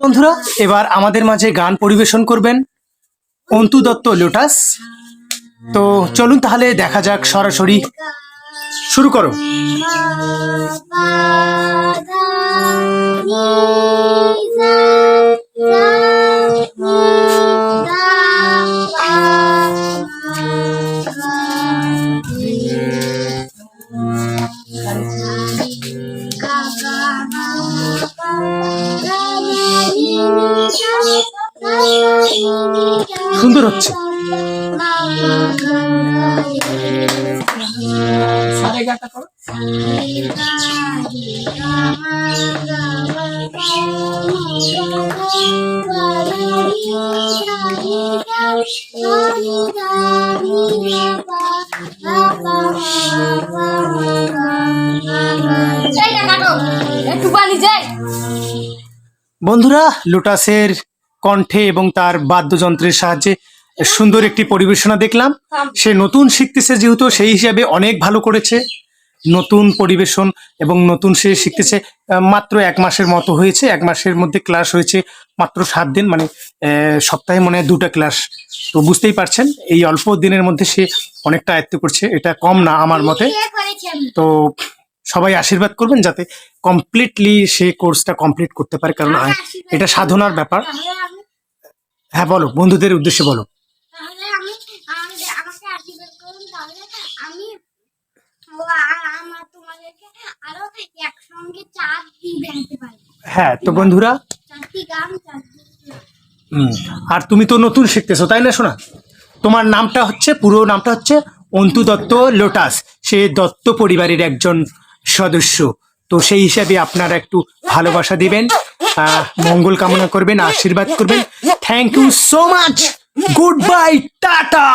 বন্ধুরা, এবার আমাদের মাঝে গান পরিবেশন করবেন অন্তু দত্ত লোটাস। তো চলুন তাহলে দেখা যাক সরাসরি। শুরু করো। সুন্দর হচ্ছে। বন্ধুরা লোটাসের কণ্ঠে এবং তার বাদ্যযন্ত্রের সাহায্যে সুন্দর একটি পরিবেশনা দেখলাম। সে নতুন শিখতেছে যেহেতু সেই হিসাবে অনেক ভালো করেছে। নতুন পরিবেশন এবং নতুন সে শিখতেছে মাত্র এক মাসের মতো হয়েছে। এক মাসের মধ্যে ক্লাস হয়েছে মাত্র সাত দিন মানে সপ্তাহে মনে হয় দুটো ক্লাস। তো বুঝতেই পারছেন এই অল্প দিনের মধ্যে সে অনেকটা আয়ত্ত করছে। এটা কম না আমার মতে। তো সবাই আশীর্বাদ করবেন যাতে কমপ্লিটলি সে কোর্সটা কমপ্লিট করতে পারে। কারণ এটা সাধনার ব্যাপার। হ্যাঁ বলো বন্ধুদের উদ্দেশ্যে বলো। হ্যাঁ তো বন্ধুরা আর তুমি তো নতুন শিখতেছো তাই না শোনা তোমার নামটা হচ্ছে পুরো নামটা হচ্ছে অন্তু দত্ত লোটাস। সে দত্ত পরিবারের একজন সদস্য। তো সেই হিসাবে আপনারা একটু ভালোবাসা দিবেন মঙ্গল কামনা করবেন, আশীর্বাদ করবেন। Thank you so much good bye tata.